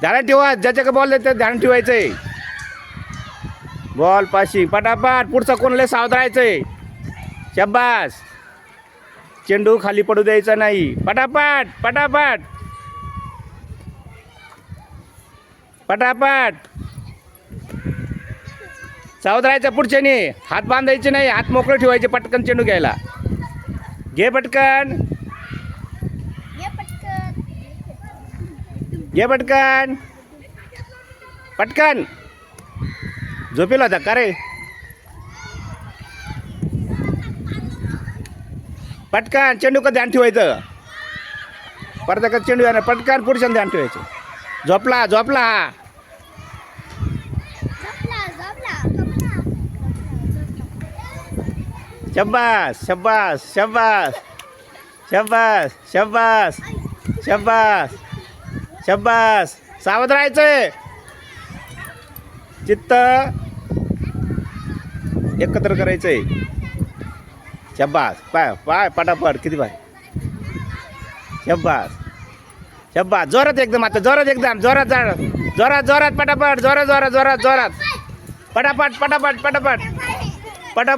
ध्यान ठेवा ज्याच्या बॉल देते ध्यान ठेवायचंय. बॉल पाशी पटापट पुढचा कोणाला सावध राहायचंय शब्बास चेंडू खाली पडू द्यायचा नाही. पटापट पटापट. पटापट. सावध राहायचं पुढच्याने. हात बांधायचे नाही हात मोकळे ठेवायचे पटकन चेंडू घ्यायला. घे पटकन. घे पटकन. पटकन. झोपेला होता का रे? पटकन चेंडू का ध्यान ठेवायचं. परत का चेंडू येणार पटकन पुढच्या ध्यान ठेवायचं. झोपला झोपला. शब्बास शब्बास शब्बास. शब्बास शब्बास शब्बास. शब्बास सावध राहायचंय. चित्त एकत्र करायचंय. शब्बास पाय पाय पटापट. किती पाय? शब्बास शब्बास जोरात एकदम आता. जोरात एकदम. जोरात जा. जोरात जोरात पटापट. जोरात जोरात जोरात जोरात. पटापट पटापट पटापट. पटापट.